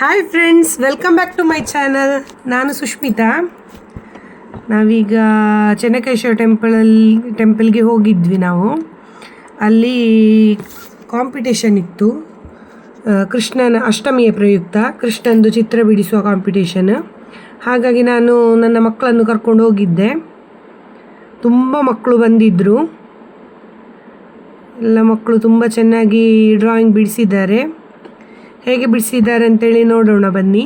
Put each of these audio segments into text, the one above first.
Hi friends welcome back to my channel ನಾನು ಸುಷ್ಮಿತಾ ನಾವೀಗ ಚೆನ್ನಕೇಶವ ಟೆಂಪಲಲ್ಲಿ ಟೆಂಪಲ್ಗೆ ಹೋಗಿದ್ವಿ ನಾವು. ಅಲ್ಲಿ ಕಾಂಪಿಟೇಷನ್ ಇತ್ತು. ಕೃಷ್ಣನ ಅಷ್ಟಮಿಯ ಪ್ರಯುಕ್ತ, ಕೃಷ್ಣಂದು ಚಿತ್ರ ಬಿಡಿಸುವ ಕಾಂಪಿಟೇಷನ್ ಹಾಗಾಗಿ ನಾನು ನನ್ನ ಮಕ್ಕಳನ್ನು ಕರ್ಕೊಂಡು ಹೋಗಿದ್ದೆ. ತುಂಬ ಮಕ್ಕಳು ಬಂದಿದ್ದರು ಎಲ್ಲ ಮಕ್ಕಳು ತುಂಬ ಚೆನ್ನಾಗಿ ಡ್ರಾಯಿಂಗ್ ಬಿಡಿಸಿದ್ದಾರೆ. ಹೇಗೆ ಬಿಡಿಸಿದ್ದಾರೆ ಅಂತೇಳಿ ನೋಡೋಣ ಬನ್ನಿ.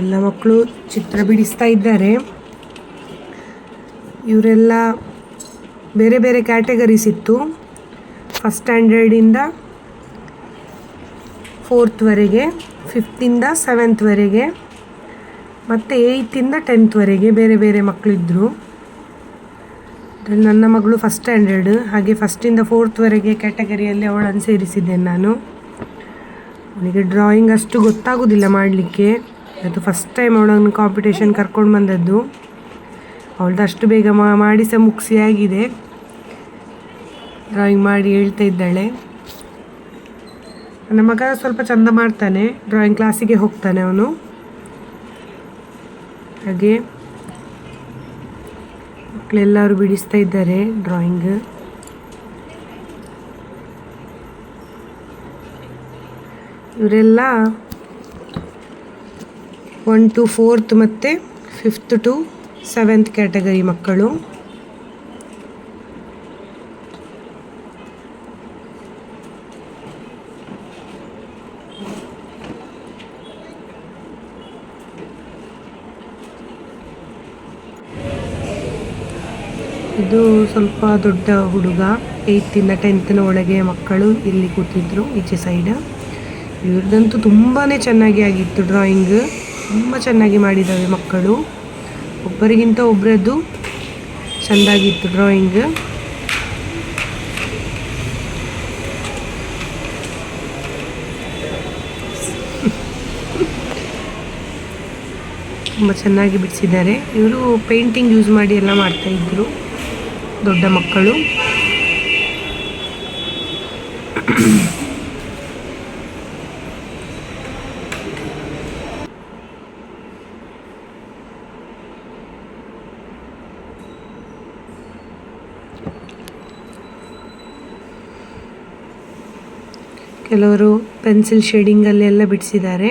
ಎಲ್ಲ ಮಕ್ಕಳು ಚಿತ್ರ ಬಿಡಿಸ್ತಾ ಇದ್ದಾರೆ. ಇವರೆಲ್ಲ ಬೇರೆ ಬೇರೆ ಕ್ಯಾಟಗರೀಸ್ ಇತ್ತು. ಫಸ್ಟ್ ಸ್ಟ್ಯಾಂಡರ್ಡಿಂದ ಫೋರ್ತ್ವರೆಗೆ ಫಿಫ್ತಿಂದ ಸೆವೆಂತ್ವರೆಗೆ ಮತ್ತು ಏಯ್ತಿಂದ ಟೆಂತ್ವರೆಗೆ ಬೇರೆ ಬೇರೆ ಮಕ್ಕಳಿದ್ದರು ಅದ್ರಲ್ಲಿ ನನ್ನ ಮಗಳು ಫಸ್ಟ್ ಸ್ಟ್ಯಾಂಡರ್ಡ್ ಹಾಗೆ ಫಸ್ಟಿಂದ ಫೋರ್ತ್ವರೆಗೆ ಕ್ಯಾಟಗರಿಯಲ್ಲಿ ಅವಳನ್ನು ಸೇರಿಸಿದ್ದೇನೆ ನಾನು. ಅವನಿಗೆ ಡ್ರಾಯಿಂಗ್ ಅಷ್ಟು ಗೊತ್ತಾಗೋದಿಲ್ಲ ಮಾಡಲಿಕ್ಕೆ. ಅದು ಫಸ್ಟ್ ಟೈಮ್ ಅವಳನ್ನು ಕಾಂಪಿಟೇಷನ್ ಕರ್ಕೊಂಡು ಬಂದದ್ದು. ಅವಳದ್ದು ಅಷ್ಟು ಬೇಗ ಮಾಡಿ ಸಹ ಮುಗಿಸಿ ಆಗಿದೆ. ಡ್ರಾಯಿಂಗ್ ಮಾಡಿ ಹೇಳ್ತಾ ಇದ್ದಾಳೆ. ನನ್ನ ಮಗ ಸ್ವಲ್ಪ ಚಂದ ಮಾಡ್ತಾನೆ. ಡ್ರಾಯಿಂಗ್ ಕ್ಲಾಸಿಗೆ ಹೋಗ್ತಾನೆ ಅವನು. ಹಾಗೆ ಮಕ್ಕಳೆಲ್ಲರೂ ಬಿಡಿಸ್ತಾ ಇದ್ದಾರೆ ಡ್ರಾಯಿಂಗ್. ಇವರೆಲ್ಲ ಒನ್ ಟು ಫೋರ್ತ್ ಮತ್ತು ಫಿಫ್ತ್ ಟು ಸೆವೆಂತ್ ಕ್ಯಾಟಗರಿ ಮಕ್ಕಳು. ಇದು ಸ್ವಲ್ಪ ದೊಡ್ಡ ಹುಡುಗ ಏಯ್ತಿಂದ ಟೆಂತ್ನ ಒಳಗೆ ಮಕ್ಕಳು ಇಲ್ಲಿ ಕೂತಿದ್ರು ಈಚೆ ಸೈಡ್ ಇವ್ರದ್ದಂತೂ ತುಂಬಾ ಚೆನ್ನಾಗಿ ಆಗಿತ್ತು ಡ್ರಾಯಿಂಗ್ ತುಂಬ ಚೆನ್ನಾಗಿ ಮಾಡಿದ್ದಾವೆ ಮಕ್ಕಳು. ಒಬ್ಬರಿಗಿಂತ ಒಬ್ಬರದ್ದು ಚೆಂದಾಗಿತ್ತು ಡ್ರಾಯಿಂಗ್ ತುಂಬ ಚೆನ್ನಾಗಿ ಬಿಡಿಸಿದ್ದಾರೆ. ಇವರು ಪೇಂಟಿಂಗ್ ಯೂಸ್ ಮಾಡಿ ಎಲ್ಲ ಮಾಡ್ತಾ ಇದ್ರು. ದೊಡ್ಡ ಮಕ್ಕಳು. ಕೆಲವರು ಪೆನ್ಸಿಲ್ ಶೇಡಿಂಗಲ್ಲಿ ಎಲ್ಲ ಬಿಡಿಸಿದ್ದಾರೆ.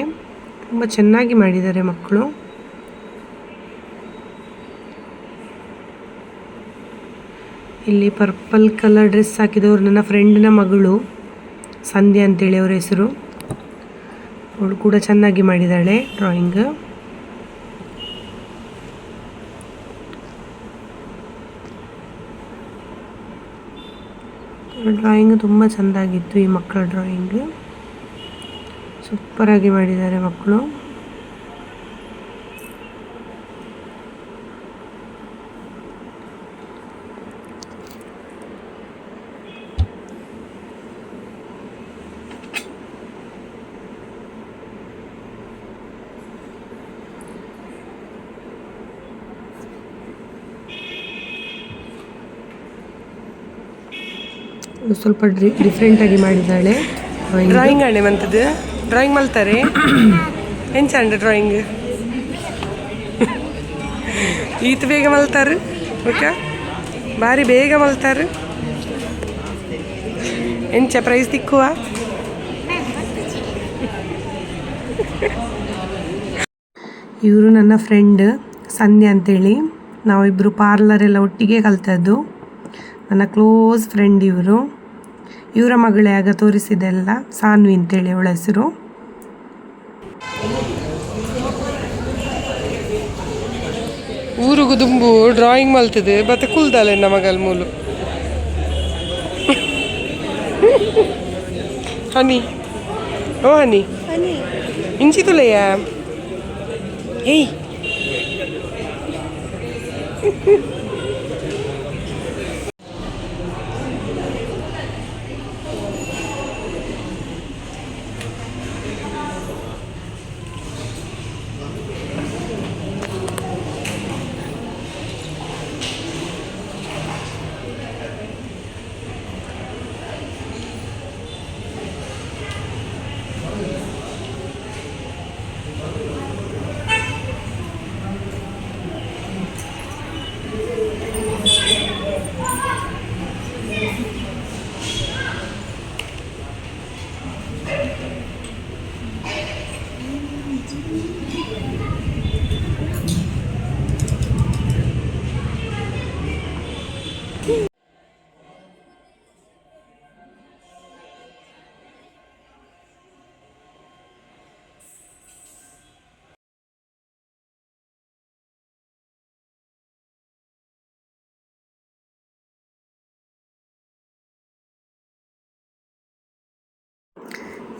ತುಂಬ ಚೆನ್ನಾಗಿ ಮಾಡಿದ್ದಾರೆ ಮಕ್ಕಳು. ಇಲ್ಲಿ ಪರ್ಪಲ್ ಕಲರ್ ಡ್ರೆಸ್ ಹಾಕಿದವರು ನನ್ನ ಫ್ರೆಂಡ್ನ ಮಗಳು, ಸಂಧ್ಯಾ ಅಂತೇಳಿ ಅವರ ಹೆಸರು. ಅವಳು ಕೂಡ ಚೆನ್ನಾಗಿ ಮಾಡಿದ್ದಾಳೆ ಡ್ರಾಯಿಂಗ್. ಡ್ರಾಯಿಂಗ್ ತುಂಬ ಚೆಂದಾಗಿತ್ತು ಈ ಮಕ್ಕಳ ಡ್ರಾಯಿಂಗ್. ಸೂಪರಾಗಿ ಮಾಡಿದ್ದಾರೆ ಮಕ್ಕಳು. ಅವ್ಳು ಡಿಫ್ರೆಂಟ್ ಆಗಿ ಮಾಡಿದ್ದಾಳೆ. ಡ್ರಾಯಿಂಗ್ ಆಣೆ ಮಂತದ್ದು ಡ್ರಾಯಿಂಗ್ ಮಲ್ತಾರೆ. ಎಂಚಂಡ ಡ್ರಾಯಿಂಗ್ ಈತ ಬೇಗ ಮಲ್ತಾರೆ. ಓಕೆ? ಭಾರಿ ಬೇಗ ಮಲ್ತಾರೆ. ಎಂಚ ಪ್ರೈಸ್ ತಿಕ್ಕುವ ಇವರು ನನ್ನ ಫ್ರೆಂಡ್ ಸಂಧ್ಯಾ ಅಂತೇಳಿ. ನಾವಿಬ್ಬರು ಪಾರ್ಲರ್ ಎಲ್ಲ ಒಟ್ಟಿಗೆ ಕಲ್ತದ್ದು. ನನ್ನ ಕ್ಲೋಸ್ ಫ್ರೆಂಡ್ ಇವರು. ಇವರ ಮಗಳೇ ಆಗ ತೋರಿಸಿದೆಲ್ಲ ಸಾನ್ವಿ ಅಂತೇಳಿ ಅವಳ ಹೆಸರು. ಊರಿಗೂ ದುಂಬು ಡ್ರಾಯಿಂಗ್ ಮಲ್ತದೆ. ಮತ್ತೆ ಕುಲ್ದಾಲೆ ನಮಗಲ್ ಮೂಲು. ಹನಿ. ಓ ಹನಿ. ಇಂಚಿ ತುಲೆಯ ಏಯ್.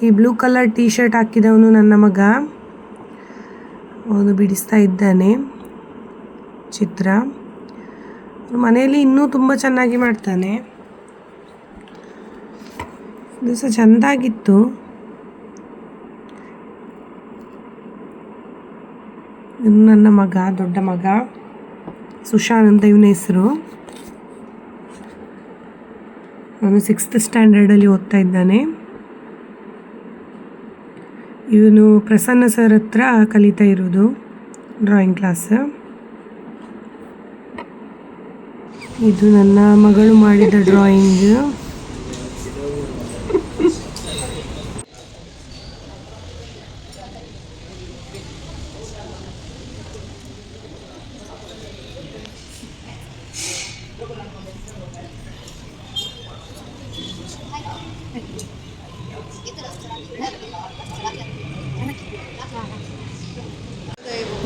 ಈ ಬ್ಲೂ ಕಲರ್ ಟೀ ಶರ್ಟ್ ಹಾಕಿದವನು ನನ್ನ ಮಗ. ಅವನು ಬಿಡಿಸ್ತಾ ಇದ್ದಾನೆ. ಚಿತ್ರ. ಮನೆಯಲ್ಲಿ ಇನ್ನೂ ತುಂಬ ಚೆನ್ನಾಗಿ ಮಾಡ್ತಾನೆ. ದಿವಸ ಚೆಂದಾಗಿತ್ತು. ಇನ್ನು ನನ್ನ ಮಗ, ದೊಡ್ಡ ಮಗ ಸುಶಾನ್ ಅಂತ ಇವನ ಹೆಸರು. ಅವನು ಸಿಕ್ಸ್ತ್ ಸ್ಟ್ಯಾಂಡರ್ಡಲ್ಲಿ ಓದ್ತಾ ಇದ್ದಾನೆ. ಇವನು ಪ್ರಸನ್ನ ಸರ್ ಹತ್ರ ಕಲಿತಾ ಇರೋದು ಡ್ರಾಯಿಂಗ್ ಕ್ಲಾಸ್ ಇದು ನನ್ನ ಮಗಳು ಮಾಡಿದ ಡ್ರಾಯಿಂಗ್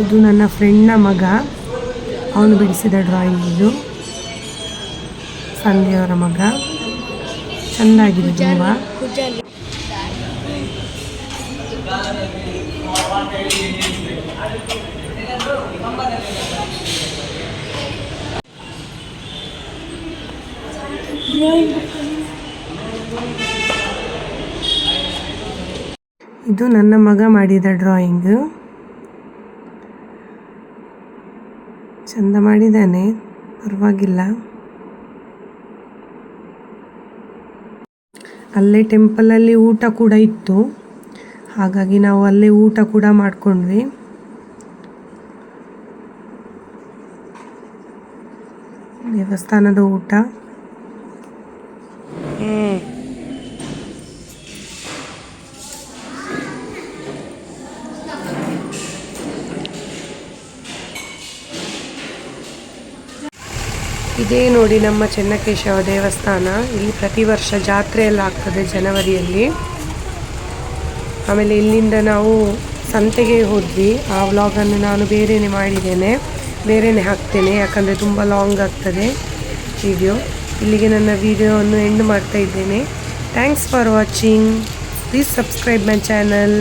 ಇದು ನನ್ನ ಫ್ರೆಂಡ್ನ ಮಗ. ಅವನು ಬಿಡಿಸಿದ ಡ್ರಾಯಿಂಗ್ ಇದು. ಸಂಧ್ಯಯವರ ಮಗ. ಚೆಂದಾಗಿದೆ ತುಂಬ. ಇದು ನನ್ನ ಮಗ ಮಾಡಿದ ಡ್ರಾಯಿಂಗ್ ಚಂದ ಮಾಡಿದ್ದಾನೆ, ಪರವಾಗಿಲ್ಲ. ಅಲ್ಲೇ ಟೆಂಪಲಲ್ಲಿ ಊಟ ಕೂಡ ಇತ್ತು. ಹಾಗಾಗಿ ನಾವು ಅಲ್ಲೇ ಊಟ ಕೂಡ ಮಾಡಿಕೊಂಡ್ವಿ. ದೇವಸ್ಥಾನದ ಊಟ. ಇದೇ ನೋಡಿ ನಮ್ಮ ಚೆನ್ನಕೇಶವ ದೇವಸ್ಥಾನ. ಇಲ್ಲಿ ಪ್ರತಿ ವರ್ಷ ಜಾತ್ರೆ ಎಲ್ಲ ಆಗ್ತದೆ ಜನವರಿಯಲ್ಲಿ. ಆಮೇಲೆ ಇಲ್ಲಿಂದ ನಾವು ಸಂತೆಗೆ ಹೋದ್ವಿ. ಆ ವ್ಲಾಗನ್ನು ನಾನು ಬೇರೆಯೇ ಮಾಡಿದ್ದೇನೆ. ಬೇರೆಯೇ ಹಾಕ್ತೇನೆ, ಯಾಕಂದರೆ ತುಂಬ ಲಾಂಗ್ ಆಗ್ತದೆ ವಿಡಿಯೋ ಇಲ್ಲಿಗೆ ನನ್ನ ವಿಡಿಯೋವನ್ನು ಎಂಡ್ ಮಾಡ್ತಾ ಇದ್ದೇನೆ. Thanks for watching please subscribe my channel